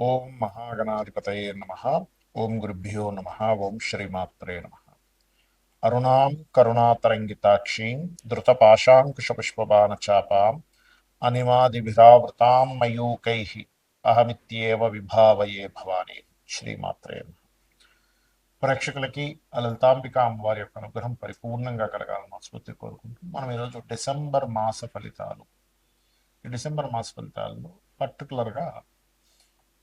ఓం మహాగణాధిపతయే నమ. ఓం గురుభ్యో నమ. ఓం శ్రీమాత్రే నమ. అరుణాం కరుణాతరంగితాక్షీం ధృతపాశాంకుశపుష్పబాణచాపాం అనిమాదిభిరావృతాం మయూకై. అహమిత్యేవ విభావయే భవానీ. శ్రీమాత్రే నమ. ప్రేక్షకులకి లలితాంబిక అమ్మవారి యొక్క అనుగ్రహం పరిపూర్ణంగా కలగాలని ఆసుపత్రి కోరుకుంటూ మనం ఈరోజు డిసెంబర్ మాస ఫలితాలు. ఈ డిసెంబర్ మాస ఫలితాల్లో పర్టికులర్గా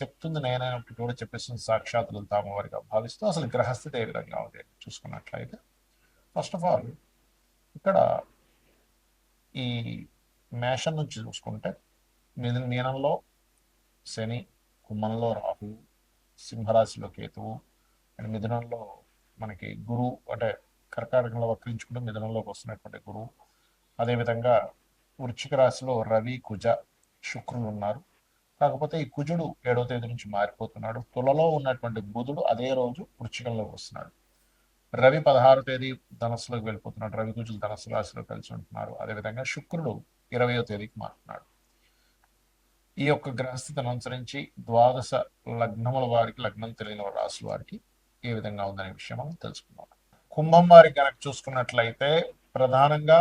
చెప్తుంది నేనైనప్పటికీ కూడా చెప్పేస్తుంది సాక్షాత్తులు లలితామ వారిగా భావిస్తూ అసలు గ్రహస్థితి ఏ విధంగా ఉంది చూసుకున్నట్లయితే. ఫస్ట్ ఆఫ్ ఆల్ ఇక్కడ ఈ మేషం నుంచి చూసుకుంటే మిథున మీనంలో శని కుంభంలో రాహు సింహరాశిలో కేతువు అండ్ మిథునంలో మనకి గురువు అంటే కర్కాటకంలో వక్రించుకుంటూ మిథునంలోకి వస్తున్నటువంటి గురువు. అదేవిధంగా వృశ్చిక రాశిలో రవి కుజ శుక్రులు ఉన్నారు. కాకపోతే ఈ కుజుడు ఏడవ తేదీ నుంచి మారిపోతున్నాడు. తులలో ఉన్నటువంటి బుధుడు అదే రోజు వృశ్చికంలోకి వస్తున్నాడు. రవి పదహారో తేదీ ధనస్సులోకి వెళ్ళిపోతున్నాడు. రవి కుజులు ధనస్సు రాశిలో కలిసి ఉంటున్నారు. అదేవిధంగా శుక్రుడు ఇరవయో తేదీకి మారుతున్నాడు. ఈ యొక్క గ్రహస్థితిని అనుసరించి ద్వాదశ లగ్నముల వారికి లగ్నం తెలియని రాశుల వారికి ఏ విధంగా ఉందనే విషయం మనం తెలుసుకుందాం. కుంభం వారికి కనుక చూసుకున్నట్లయితే ప్రధానంగా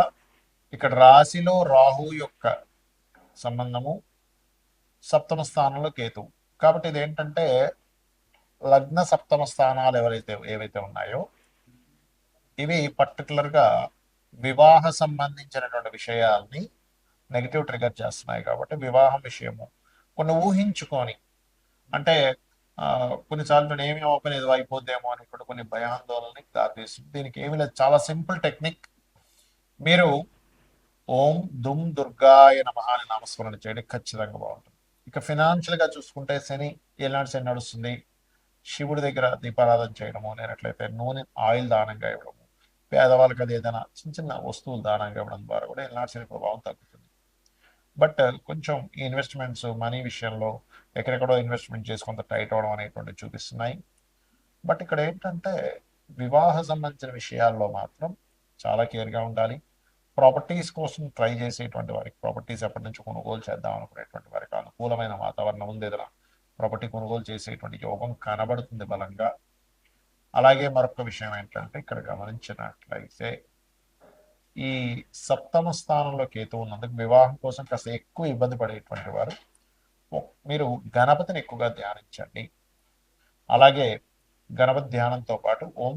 ఇక్కడ రాశిలో రాహు యొక్క సంబంధము సప్తమ స్థానంలో కేతువు. కాబట్టి ఇది ఏంటంటే లగ్న సప్తమ స్థానాలు ఎవరైతే ఏవైతే ఉన్నాయో ఇవి పర్టికులర్గా వివాహ సంబంధించినటువంటి విషయాల్ని నెగిటివ్ ట్రిగర్ చేస్తున్నాయి కాబట్టి వివాహం విషయము. కొన్ని ఊహించుకొని అంటే కొన్నిసార్లు నేను ఏమి ఓపెన్ ఏదో అయిపోద్దేమో అని కూడా కొన్ని భయాందోళనకి దారితీస్తుంది. దీనికి ఏమి లేదు. చాలా సింపుల్ టెక్నిక్. మీరు ఓం దుమ్ దుర్గాయ నమ అని నామస్మరణ చేయడం. ఖచ్చితంగా బాగుంటుంది. ఇక ఫినాన్షియల్గా చూసుకుంటే శని ఏనాడు శని నడుస్తుంది. శివుడి దగ్గర దీపారాధన చేయడము లేనట్లయితే నూనె ఆయిల్ దానంగా ఇవ్వడము పేదవాళ్ళకి అది ఏదైనా చిన్న చిన్న వస్తువులు దానంగా ఇవ్వడం ద్వారా కూడా ఏనాడు శని ప్రభావం తగ్గుతుంది. బట్ కొంచెం ఈ ఇన్వెస్ట్మెంట్స్ మనీ విషయంలో ఎక్కడెక్కడో ఇన్వెస్ట్మెంట్ చేసి కొంత టైట్ అవడం అనేటువంటి చూపిస్తున్నాయి. బట్ ఇక్కడ ఏంటంటే వివాహ సంబంధించిన విషయాల్లో మాత్రం చాలా కేర్గా ఉండాలి. ప్రాపర్టీస్ కోసం ట్రై చేసేటువంటి వారికి ప్రాపర్టీస్ ఎప్పటి నుంచి కొనుగోలు చేద్దాం అనుకునేటువంటి వారికి అనుకూలమైన వాతావరణం ఉంది ఏదైనా ప్రాపర్టీ కొనుగోలు చేసేటువంటి యోగం కనబడుతుంది బలంగా. అలాగే మరొక విషయం ఏంటంటే ఇక్కడ గమనించినట్లయితే ఈ సప్తమ స్థానంలో కేతు ఉన్నందుకు వివాహం కోసం కాస్త ఎక్కువ ఇబ్బంది పడేటువంటి వారు మీరు గణపతిని ఎక్కువగా ధ్యానించండి. అలాగే గణపతి ధ్యానంతో పాటు ఓం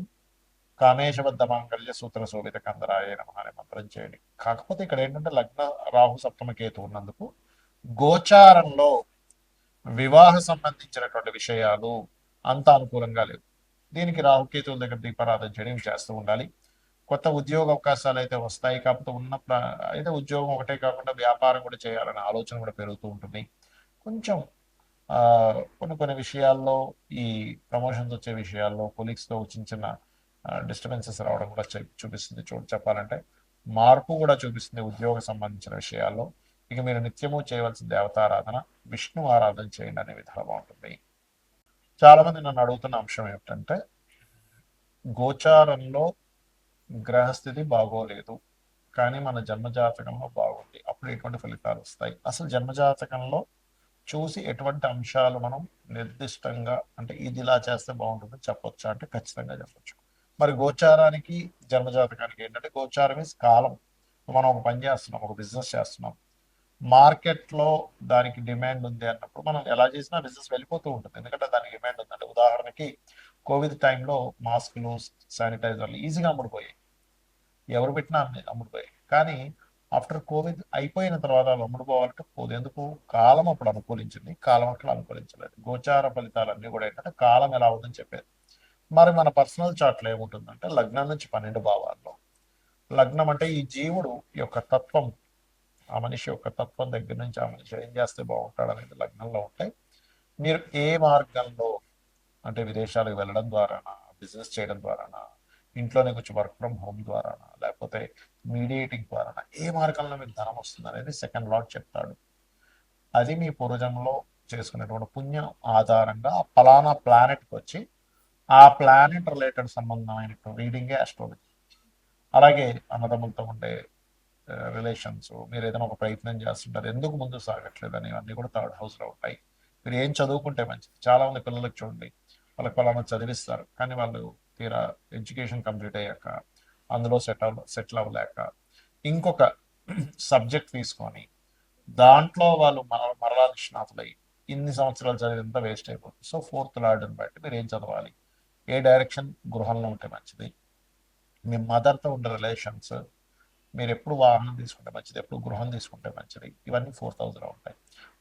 కామేశబద్ధ మాంగళ్య సూత్ర శోభిత కందరాయ నమ అనే మంత్రం చేయండి. కాకపోతే ఇక్కడ ఏంటంటే లగ్న రాహు సప్తమ కేతు ఉన్నందుకు గోచారంలో వివాహ సంబంధించినటువంటి విషయాలు అంత అనుకూలంగా లేవు. దీనికి రాహుకేతువుల దగ్గర దీపారాధన చేయడం చేస్తూ ఉండాలి. కొత్త ఉద్యోగ అవకాశాలు అయితే వస్తాయి. కాకపోతే ఉన్న అయితే ఉద్యోగం ఒకటే కాకుండా వ్యాపారం కూడా చేయాలనే ఆలోచన కూడా పెరుగుతూ ఉంటుంది. కొంచెం ఆ, కొన్ని కొన్ని విషయాల్లో ఈ ప్రమోషన్స్ వచ్చే విషయాల్లో కొలీగ్స్తో వచ్చిన చిన్న డిస్టర్బెన్సెస్ రావడం కూడా చూపిస్తుంది. చూడు చెప్పాలంటే మార్పు కూడా చూపిస్తుంది ఉద్యోగ సంబంధించిన విషయాల్లో. ఇక మీరు నిత్యము చేయవలసిన దేవతారాధన విష్ణు ఆరాధన చేయండి అనే విధానం బాగుంటుంది చాలా మంది నన్ను అడుగుతున్న అంశం ఏమిటంటే గోచారంలో గ్రహస్థితి బాగోలేదు కానీ మన జన్మజాతకంలో బాగుంది. అప్పుడు ఎటువంటి ఫలితాలు వస్తాయి? అసలు జన్మజాతకంలో చూసి ఎటువంటి అంశాలు మనం నిర్దిష్టంగా అంటే ఇది ఇలా చేస్తే బాగుంటుంది చెప్పొచ్చా? అంటే ఖచ్చితంగా చెప్పొచ్చు. మరి గోచారానికి జన్మజాతకానికి ఏంటంటే గోచారం ఇస్ కాలం మనం ఒక పని చేస్తున్నాం ఒక బిజినెస్ చేస్తున్నాం. మార్కెట్లో దానికి డిమాండ్ ఉంది అన్నప్పుడు మనం ఎలా చేసినా బిజినెస్ వెళ్ళిపోతూ ఉంటుంది. ఎందుకంటే దానికి డిమాండ్ ఉందంటే ఉదాహరణకి కోవిడ్ టైంలో మాస్కులు శానిటైజర్లు ఈజీగా అమ్ముడుపోయాయి. ఎవరు పెట్టినా అమ్మి- అమ్ముడుపోయాయి. కానీ ఆఫ్టర్ కోవిడ్ అయిపోయిన తర్వాత అవి అమ్ముడుపోవాలంటే పోదు. ఎందుకు? కాలం అప్పుడు అనుకూలించింది కాలం అట్లా అనుకూలించలేదు. గోచార ఫలితాలన్నీ కూడా ఏంటంటే కాలం ఎలా ఉందని చెప్పేది మరి మన పర్సనల్ చార్ట్లో ఏముంటుందంటే లగ్నం నుంచి పన్నెండు భావాల్లో. లగ్నం అంటే ఈ జీవుడు యొక్క తత్వం ఆ మనిషి యొక్క తత్వం దగ్గర నుంచి ఆ మనిషి ఏం చేస్తే బాగుంటాడు అనేది లగ్నంలో ఉంటాయి మీరు ఏ మార్గంలో అంటే విదేశాలకు వెళ్ళడం ద్వారానా బిజినెస్ చేయడం ద్వారానా ఇంట్లోనే కొంచెం వర్క్ ఫ్రమ్ హోమ్ ద్వారానా లేకపోతే మీడియేటింగ్ ద్వారానా ఏ మార్గంలో మీకు ధనం వస్తుంది అనేది సెకండ్ లాట్ చెప్తాడు. అది మీ పూర్వజంలో చేసుకునేటువంటి పుణ్యం ఆధారంగా పలానా ఫలానా ప్లానెట్కి వచ్చి ఆ ప్లానెట్ రిలేటెడ్ సంబంధమైన రీడింగే ఆస్ట్రాలజీ అలాగే అన్నదమ్ములతో ఉండే రిలేషన్స్ మీరు ఏదైనా ఒక ప్రయత్నం చేస్తుంటారు. ఎందుకు ముందు సాగట్లేదు అని ఇవన్నీ కూడా థర్డ్ హౌస్లో ఉంటాయి. మీరు ఏం చదువుకుంటే మంచిది. చాలా మంది పిల్లలకు చూడండి వాళ్ళకి పలానా చదివిస్తారు. కానీ వాళ్ళు తీరా ఎడ్యుకేషన్ కంప్లీట్ అయ్యాక అందులో సెట్ అవ సెటిల్ అవ్వలేక ఇంకొక సబ్జెక్ట్ తీసుకొని దాంట్లో వాళ్ళు మర మరలా నిష్ణాతులై ఇన్ని సంవత్సరాలు చదివింత వేస్ట్ అయిపోతుంది. సో ఫోర్త్ లార్డ్ని బట్టి మీరు ఏం చదవాలి? ఏ డైరెక్షన్ గృహంలో ఉంటే మంచిది? మీ మదర్తో ఉండే రిలేషన్స్ మీరు ఎప్పుడు వాహనం తీసుకుంటే మంచిది? ఎప్పుడు గృహం తీసుకుంటే మంచిది? ఇవన్నీ ఫోర్ థౌజండ్లో ఉంటాయి.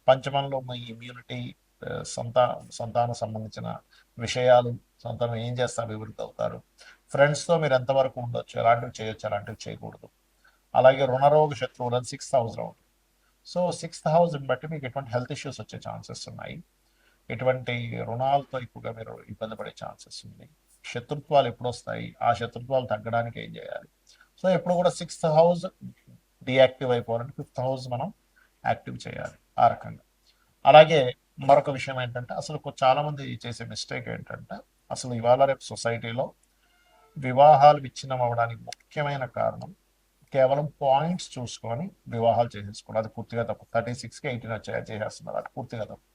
పంచమంలో మీ ఇమ్యూనిటీ సంతా సంతానం సంబంధించిన విషయాలు సంతానం ఏం చేస్తా అభివృద్ధి అవుతారు. ఫ్రెండ్స్తో మీరు ఎంతవరకు ఉండొచ్చు? ఎలాంటివి చేయొచ్చు? ఎలాంటివి చేయకూడదు. అలాగే రుణరోగ శత్రువులను సిక్స్త్ హౌస్లో ఉంటుంది సో సిక్స్త్ హౌస్ని బట్టి మీకు ఎటువంటి హెల్త్ ఇష్యూస్ వచ్చే ఛాన్సెస్ ఉన్నాయి. ఎటువంటి రుణాలతో ఎక్కువగా మీరు ఇబ్బంది పడే ఛాన్సెస్ ఉంది శత్రుత్వాలు ఎప్పుడు వస్తాయి? ఆ శత్రుత్వాలు తగ్గడానికి ఏం చేయాలి? సో ఎప్పుడు కూడా సిక్స్త్ హౌస్ డియాక్టివ్ అయిపోవాలంటే ఫిఫ్త్ హౌస్ మనం యాక్టివ్ చేయాలి ఆ రకంగా. అలాగే మరొక విషయం ఏంటంటే అసలు చాలా మంది చేసే మిస్టేక్ ఏంటంటే అసలు ఇవాళ రేపు సొసైటీలో వివాహాలు విచ్ఛిన్నం అవ్వడానికి ముఖ్యమైన కారణం కేవలం పాయింట్స్ చూసుకొని వివాహాలు చేసేసుకోవడం. అది పూర్తిగా తప్పు. థర్టీ సిక్స్కి ఎయిటీన్ వచ్చాయి చేసేస్తున్నారు. అది పూర్తిగా తప్పు.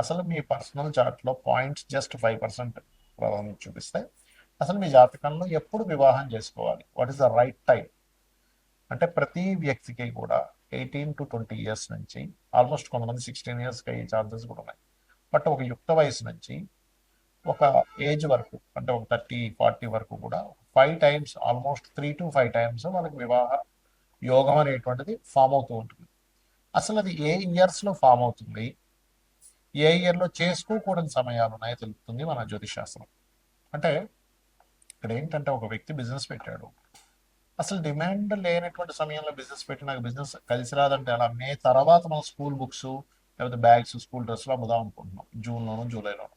అసలు మీ పర్సనల్ చార్ట్లో పాయింట్స్ జస్ట్ ఫైవ్ పర్సెంట్ ప్రభావం చూపిస్తే అసలు మీ జాతకంలో ఎప్పుడు వివాహం చేసుకోవాలి? What is the right time అంటే ప్రతి వ్యక్తికి కూడా ఎయిటీన్ టు ట్వంటీ ఇయర్స్ నుంచి ఆల్మోస్ట్ కొంతమంది సిక్స్టీన్ ఇయర్స్కి అయ్యే ఛాన్సెస్ కూడా ఉన్నాయి. బట్ ఒక యుక్త వయసు నుంచి ఒక ఏజ్ వరకు అంటే ఒక థర్టీ ఫార్టీ వరకు కూడా five times almost three to five times వాళ్ళకి వివాహ యోగం అనేటువంటిది ఫామ్ అవుతూ ఉంటుంది. అసలు అది ఏ ఇయర్స్లో ఫామ్ అవుతుంది? ఏ ఇయర్లో చేసుకోకూడని సమయాలు ఉన్నాయో తెలుపుతుంది మన జ్యోతిశాస్త్రం అంటే ఇక్కడ ఏంటంటే ఒక వ్యక్తి బిజినెస్ పెట్టాడు. అసలు డిమాండ్ లేనటువంటి సమయంలో బిజినెస్ పెట్టి నాకు బిజినెస్ కలిసి రాదంటే అలా మే తర్వాత మనం స్కూల్ బుక్స్ లేకపోతే బ్యాగ్స్ స్కూల్ డ్రెస్సులు అమ్ముదాం అనుకుంటున్నాం. జూన్లోను జూలైలోను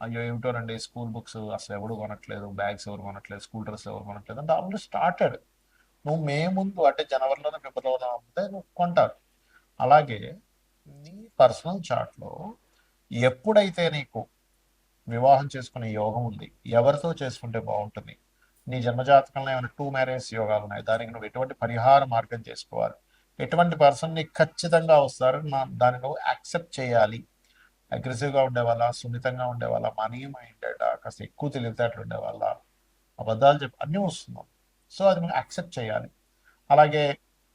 అయ్యో ఏమిటోనండి స్కూల్ బుక్స్ అసలు ఎవడు కొనట్లేదు బ్యాగ్స్ ఎవరు కొనట్లేదు స్కూల్ డ్రెస్ ఎవరు కొనట్లేదు అంటే ఆల్రెడీ స్టార్టెడ్ నువ్వు మే ముందు అంటే జనవరిలోనే ఫిబ్రవరిలో అమ్మితే నువ్వు కొంటారు అలాగే నీ పర్సనల్ చార్ట్లో ఎప్పుడైతే నీకు వివాహం చేసుకునే యోగం ఉంది ఎవరితో చేసుకుంటే బాగుంటుంది? నీ జన్మజాతకంలో ఏమైనా టూ మ్యారేజ్ యోగాలు ఉన్నాయి? దానికి నువ్వు ఎటువంటి పరిహార మార్గం చేసుకోవాలి? ఎటువంటి పర్సన్ నీకు ఖచ్చితంగా వస్తారు నా దాన్ని నువ్వు యాక్సెప్ట్ చేయాలి. అగ్రెసివ్గా ఉండేవాళ్ళ సున్నితంగా ఉండేవాళ్ళ మనీ మైండెడ్ కాస్త ఎక్కువ తెలివితేటలు ఉండేవాళ్ళ అబద్ధాలు చెప్పి అన్నీ వస్తున్నాం సో అది నువ్వు యాక్సెప్ట్ చేయాలి. అలాగే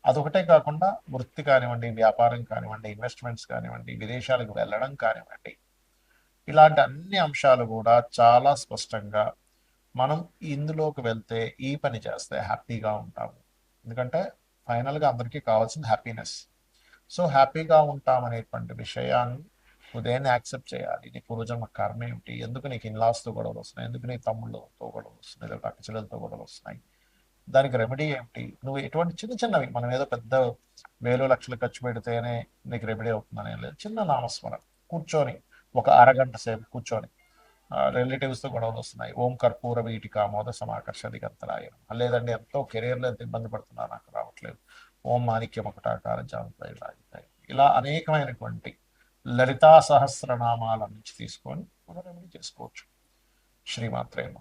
అదొకటే కాకుండా వృత్తి కానివ్వండి వ్యాపారం కానివ్వండి ఇన్వెస్ట్మెంట్స్ కానివ్వండి విదేశాలకు వెళ్ళడం కానివ్వండి ఇలాంటి అన్ని అంశాలు కూడా చాలా స్పష్టంగా మనం ఇందులోకి వెళ్తే ఈ పని చేస్తే హ్యాపీగా ఉంటాము. ఎందుకంటే ఫైనల్గా అందరికీ కావాల్సిన హ్యాపీనెస్. సో హ్యాపీగా ఉంటామనేటువంటి విషయాన్ని ఉదయాన్నే యాక్సెప్ట్ చేయాలి. నీ పూర్వజన్మ కర్మ ఏమిటి? ఎందుకు నీకు ఇన్లాస్తో గొడవలు వస్తున్నాయి? ఎందుకు నీ తమ్ముళ్ళతో గొడవలు వస్తున్నాయి? లేదా అక్కచెల్లెలతో గొడవలు వస్తున్నాయి? దానికి రెమెడీ ఏమిటి? నువ్వు ఎటువంటి చిన్న చిన్నవి మనం ఏదో పెద్ద వేలు లక్షలు ఖర్చు పెడితేనే నీకు రెమెడీ అవుతుందని లేదు. చిన్న నామస్మరణ. కూర్చొని ఒక అరగంట సేపు కూర్చొని రిలేటివ్స్తో గొడవలు వస్తున్నాయి. ఓం కర్పూర వీటి కామోద సమాకర్ష గంతరాయన లేదండి ఎంతో కెరీర్లో ఎంత ఇబ్బంది పడుతున్నా నాకు రావట్లేదు. ఓం మాణిక్యం ఒకటాకార జాగ్రత్త ఇలా అనేకమైనటువంటి లలితా సహస్రనామాల నుంచి తీసుకొని మనం రెమెడీ చేసుకోవచ్చు. శ్రీమాత్రేమ